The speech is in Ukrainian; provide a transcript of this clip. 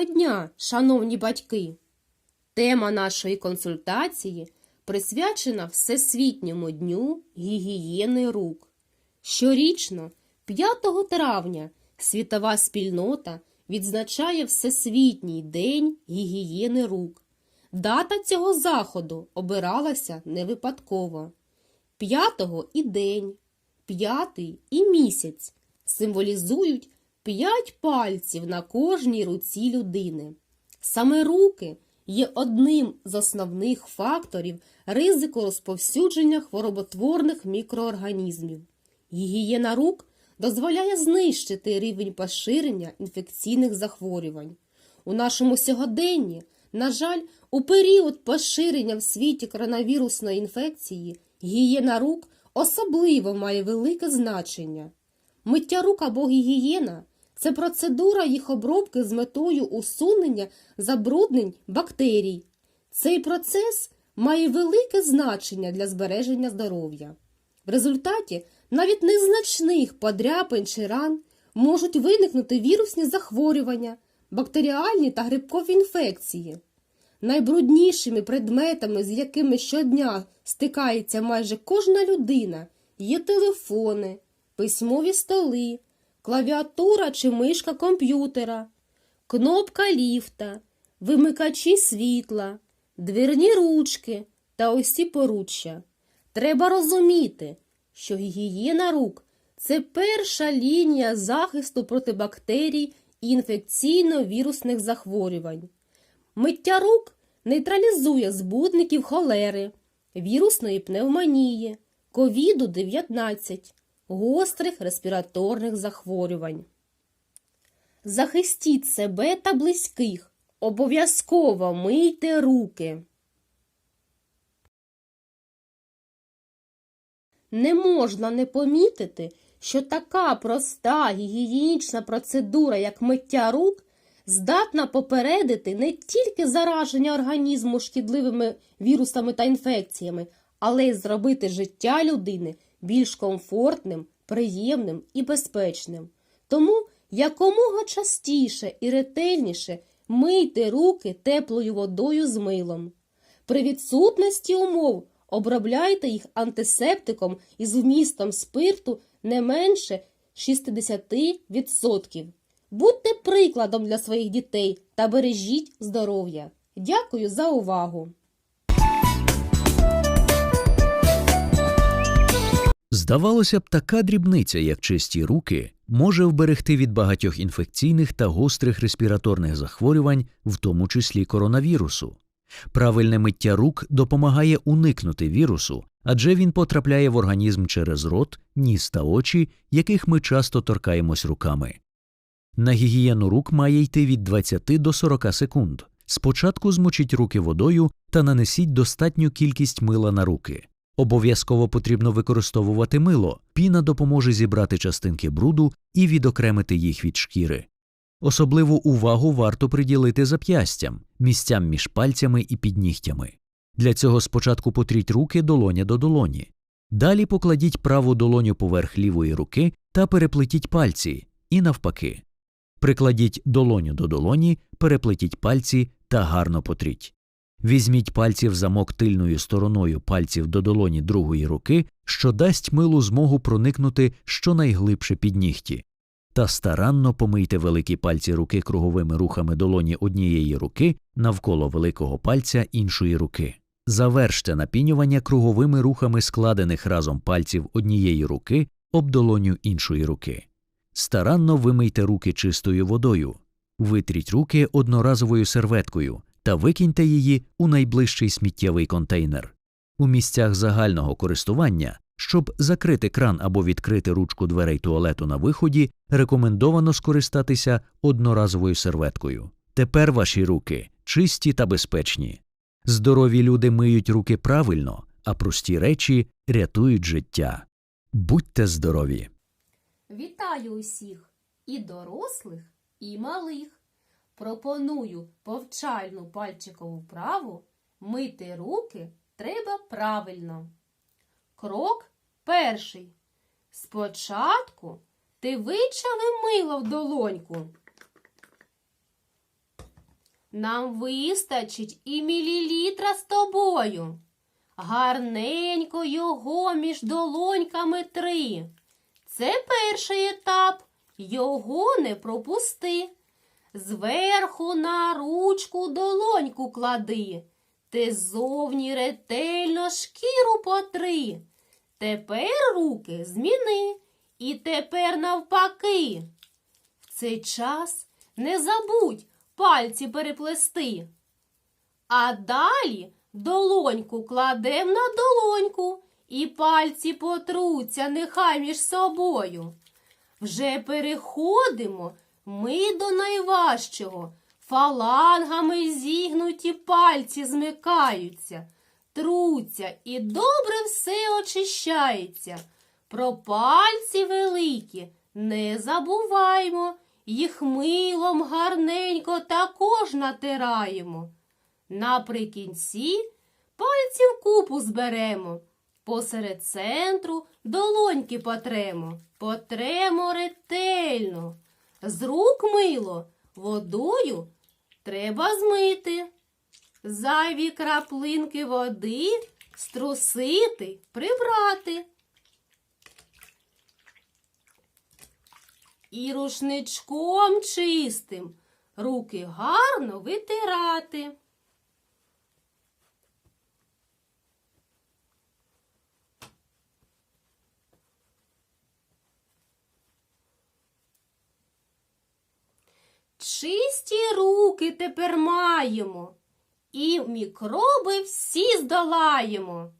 Доброго дня, шановні батьки! Тема нашої консультації присвячена Всесвітньому дню гігієни рук. Щорічно, 5 травня, світова спільнота відзначає Всесвітній день гігієни рук. Дата цього заходу обиралася не випадково. П'ятого і день, п'ятий і місяць символізують п'ять пальців на кожній руці людини. Саме руки є одним з основних факторів ризику розповсюдження хвороботворних мікроорганізмів. Гігієна рук дозволяє знищити рівень поширення інфекційних захворювань. У нашому сьогоденні, на жаль, у період поширення в світі коронавірусної інфекції гігієна рук особливо має велике значення. Миття рук або гігієна це процедура їх обробки з метою усунення забруднень бактерій. Цей процес має велике значення для збереження здоров'я. В результаті навіть незначних подряпин чи ран можуть виникнути вірусні захворювання, бактеріальні та грибкові інфекції. Найбруднішими предметами, з якими щодня стикається майже кожна людина, є телефони, письмові столи, клавіатура чи мишка комп'ютера, кнопка ліфта, вимикачі світла, двірні ручки та усі поруччя. Треба розуміти, що гігієна рук це перша лінія захисту проти бактерій і інфекційно-вірусних захворювань. Миття рук нейтралізує збудників холери, вірусної пневмонії, ковіду-19, гострих респіраторних захворювань. Захистіть себе та близьких. Обов'язково мийте руки. Не можна не помітити, що така проста гігієнічна процедура, як миття рук, здатна попередити не тільки зараження організму шкідливими вірусами та інфекціями, але й зробити життя людини більш комфортним, приємним і безпечним. Тому якомога частіше і ретельніше мийте руки теплою водою з милом. При відсутності умов обробляйте їх антисептиком із вмістом спирту не менше 60%. Будьте прикладом для своїх дітей та бережіть здоров'я. Дякую за увагу! Здавалося б, така дрібниця, як чисті руки, може вберегти від багатьох інфекційних та гострих респіраторних захворювань, в тому числі коронавірусу. Правильне миття рук допомагає уникнути вірусу, адже він потрапляє в організм через рот, ніс та очі, яких ми часто торкаємось руками. На гігієну рук має йти від 20 до 40 секунд. Спочатку змочіть руки водою та нанесіть достатню кількість мила на руки. Обов'язково потрібно використовувати мило. Піна допоможе зібрати частинки бруду і відокремити їх від шкіри. Особливу увагу варто приділити зап'ястям, місцям між пальцями і піднігтями. Для цього спочатку потріть руки долоня до долоні. Далі покладіть праву долоню поверх лівої руки та переплетіть пальці, і навпаки. Прикладіть долоню до долоні, переплетіть пальці та гарно потріть. Візьміть пальці в замок тильною стороною пальців до долоні другої руки, що дасть милу змогу проникнути щонайглибше під нігті. Та старанно помийте великі пальці руки круговими рухами долоні однієї руки навколо великого пальця іншої руки. Заверште напінювання круговими рухами складених разом пальців однієї руки об долоню іншої руки. Старанно вимийте руки чистою водою. Витріть руки одноразовою серветкою та викиньте її у найближчий сміттєвий контейнер. У місцях загального користування, щоб закрити кран або відкрити ручку дверей туалету на виході, рекомендовано скористатися одноразовою серветкою. Тепер ваші руки чисті та безпечні. Здорові люди миють руки правильно, а прості речі рятують життя. Будьте здорові! Вітаю усіх і дорослих, і малих. Пропоную повчальну пальчикову вправу мити руки треба правильно. Крок перший. Спочатку ти вичавив мило в долоньку. Нам вистачить і мілілітра з тобою. Гарненько його між долоньками три. Це перший етап. Його не пропусти. Зверху на ручку долоньку клади. Ти зовні ретельно шкіру потри. Тепер руки зміни. І тепер навпаки. В цей час не забудь пальці переплести. А далі долоньку кладем на долоньку, і пальці потруться нехай між собою. Вже переходимо ми до найважчого. Фалангами зігнуті пальці змикаються, труться і добре все очищається. Про пальці великі не забуваймо, їх милом гарненько також натираємо. Наприкінці пальці в купу зберемо, посеред центру долоньки потремо, потремо ретельно. З рук мило водою треба змити. Зайві краплинки води струсити, прибрати. І рушничком чистим руки гарно витирати. Чисті руки тепер маємо, і мікроби всі здолаємо.